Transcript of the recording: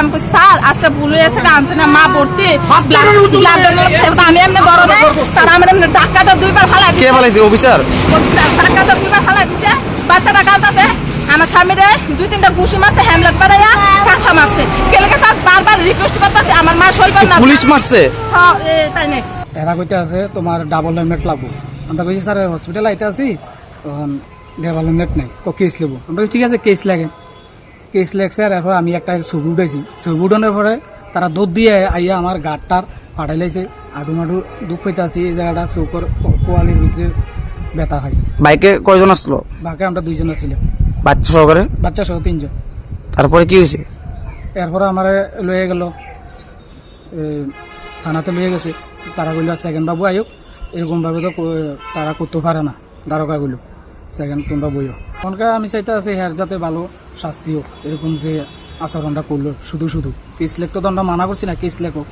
আমি কই স্যার আজকে ভুল হয়ে গেছে আনতে না মা ভর্তি। ব্লাড donor লাগছে। তা আমি এমনি গরমে তারা আমার এমনি ডাক্তারটা দুইবার ফালা কে অফিসার? ডাক্তারটা দুইবার ফালা দিছে। বাচ্চাটা কাঁদতেছে। আমার স্বামীরে দুই তিনটা ঘুষি মারছে হ্যামলেট পাড়াইয়া কাঁথা মারছে। কেলেকে স্যার বারবার রিকোয়েস্ট করতেছে আমার মা সইবার না। পুলিশ মারছে? হ্যাঁ, তাই নাই এরা কইতে আছে তোমার ডাবল হেলমেট লাগবো। আমরা কইছি স্যার হসপিটাল আইতে আছি তখন ডাবল হেলমেট নাই তো কেস নেব আমরা ঠিক আছে কেস লাগে। কেস লাগছে আর এরপর আমি একটা ছবি উঠেছি। ছবি উঠানোর পরে তারা দুধ দিয়ে আইয়া আমার গাড়টার ফাটাই লাইছে। আডু মাডু দুঃখ পাইতে আছি এই জায়গাটা চৌকর কোয়ালির ভিতরে ব্যথা হয়। বাইকে কয়জন আসলো? বাকি আমরা দুইজন ছিলাম বাচ্চা সহকারে? বাচ্চা সহ তিনজন। তারপরে কি হয়েছে? এরপরে আমার লয়ে গেল থানাতে লয়ে গেছে। তারা বলল সেকেন্ড বাবু আয়ুক এরকম ভাবে তো তারা করতে পারে না দ্বারকা বলল সেকেন্ড কোনটা বইও। তখনকার আমি চাইতে আছি হ্যার যাতে ভালো শাস্তিও, এরকম যে আচরণটা করল, শুধু শুধু। কেস লেখ তো দণ্ড মানা করছি না কেস লেখক।